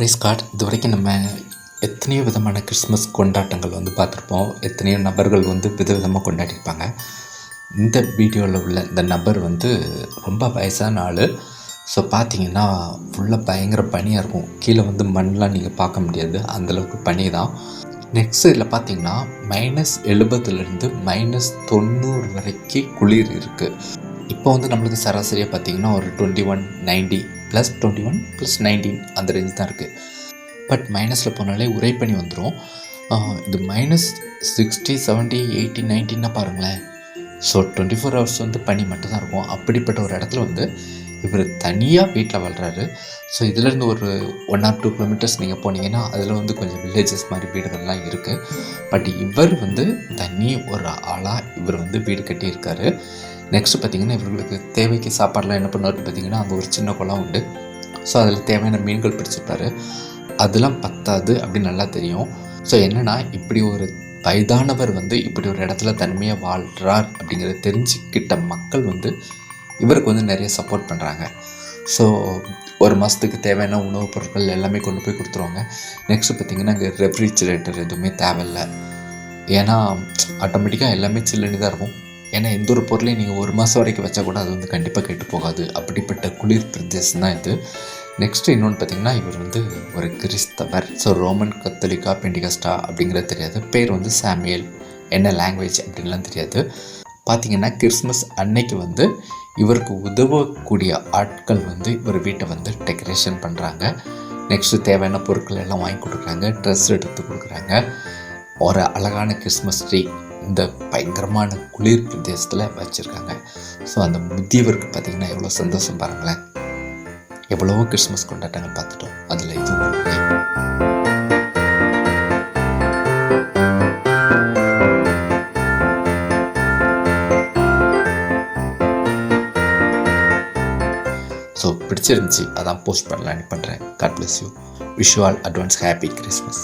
Price card இது வரைக்கும் நம்ம எத்தனையோ விதமான கிறிஸ்மஸ் கொண்டாட்டங்கள் வந்து பார்த்துருப்போம். எத்தனையோ நபர்கள் வந்து விதவிதமாக கொண்டாடிருப்பாங்க இந்த வீடியோவில் உள்ள இந்த நபர் வந்து ரொம்ப வயசான ஆள். ஸோ பார்த்தீங்கன்னா ஃபுல்லாக பயங்கர பனியாக இருக்கும். கீழே வந்து மண்ணெலாம் நீங்கள் பார்க்க முடியாது. அந்தளவுக்கு பனி தான். நெக்ஸ்ட் இதில் பார்த்தீங்கன்னா மைனஸ் எழுபதுலேருந்து மைனஸ் தொண்ணூறு வரைக்கும் குளிர் இருக்குது இப்போ வந்து நம்மளுக்கு சராசரியாக பார்த்திங்கன்னா ஒரு twenty one ninety plus twenty one plus nineteen அந்த ரேஞ்ச் தான் இருக்குது பட் மைனஸில் போனாலே உரைப்பனி வந்துடும் இது மைனஸ் சிக்ஸ்டி செவன்ட்டி எயிட்டி நைன்ட்டின்னா பாருங்களேன். ஸோ டுவெண்ட்டி ஃபோர் ஹவர்ஸ் வந்து பனி மட்டும் தான் இருக்கும். அப்படிப்பட்ட ஒரு இடத்துல வந்து இவர் தனியாக வீட்டில் வாழ்கிறாரு ஸோ இதுலேருந்து ஒரு ஒன் ஆர் டூ கிலோமீட்டர்ஸ் நீங்கள் போனீங்கன்னா அதில் வந்து கொஞ்சம் வில்லேஜஸ் மாதிரி வீடுகள்லாம் இருக்குது பட் இவர் வந்து தனி ஒரு ஆளாக இவர் வந்து வீடு கட்டியிருக்காரு. நெக்ஸ்ட் பார்த்தீங்கன்னா இவர்களுக்கு தேவைக்கு சாப்பாடெலாம் என்ன பண்ணுவார்னு பார்த்தீங்கன்னா அங்கே ஒரு சின்ன குளம் உண்டு. ஸோ அதில் தேவையான மீன்கள் பிடிச்சிருப்பாரு. அதெல்லாம் பத்தாது அப்படின்னு நல்லா தெரியும். ஸோ என்னென்னா இப்படி ஒரு வயதானவர் வந்து இப்படி ஒரு இடத்துல தனிமையாக வாழ்கிறார் அப்படிங்கிறத தெரிஞ்சுக்கிட்ட மக்கள் வந்து இவருக்கு வந்து நிறைய சப்போர்ட் பண்ணுறாங்க ஸோ ஒரு மாதத்துக்கு தேவையான உணவுப் பொருட்கள் எல்லாமே கொண்டு போய் கொடுத்துருவாங்க. நெக்ஸ்ட்டு பார்த்தீங்கன்னா அங்கே ரெஃப்ரிஜிரேட்டர் எதுவுமே தேவையில்லை. ஏன்னா ஆட்டோமேட்டிக்காக எல்லாமே சில்லுன்னு தான் இருக்கும். ஏன்னா எந்த ஒரு பொருளையும் நீங்கள் ஒரு மாதம் வரைக்கும் வச்சா கூட அது வந்து கண்டிப்பாக கெட்டு போகாது. அப்படிப்பட்ட குளிர் பிரதேசம் தான் இது. நெக்ஸ்ட்டு இன்னொன்று பார்த்தீங்கன்னா இவர் வந்து ஒரு கிறிஸ்தவர். ஸோ ரோமன் கத்தோலிக்கா பெண்டிகஸ்டா அப்படிங்கிறது தெரியாது. பேர் வந்து சாமியல் என்ன லாங்குவேஜ் அப்படின்லாம் தெரியாது. பார்த்தீங்கன்னா கிறிஸ்மஸ் அன்னைக்கு வந்து இவருக்கு உதவக்கூடிய ஆட்கள் வந்து இவர் வீட்டை வந்து டெக்கரேஷன் பண்ணுறாங்க நெக்ஸ்ட்டு தேவையான பொருட்கள் எல்லாம் வாங்கி கொடுக்குறாங்க. ட்ரெஸ் எடுத்து கொடுக்குறாங்க. ஒரு அழகான கிறிஸ்மஸ் ட்ரீ இந்த பயங்கரமான குளிர் பிரதேசத்தில் வச்சுருக்காங்க. ஸோ அந்த முதியவருக்கு பார்த்திங்கன்னா எவ்வளோ சந்தோஷம் பாருங்களேன். எவ்வளவோ கிறிஸ்மஸ் கொண்டாட்டங்கள் பார்த்துட்டோம். அதில் இதுவும் ஸோ பிடிச்சிருந்துச்சி அதான் போஸ்ட் பண்ணலான்னு பண்ணுறேன் God bless you wish all advance happy Christmas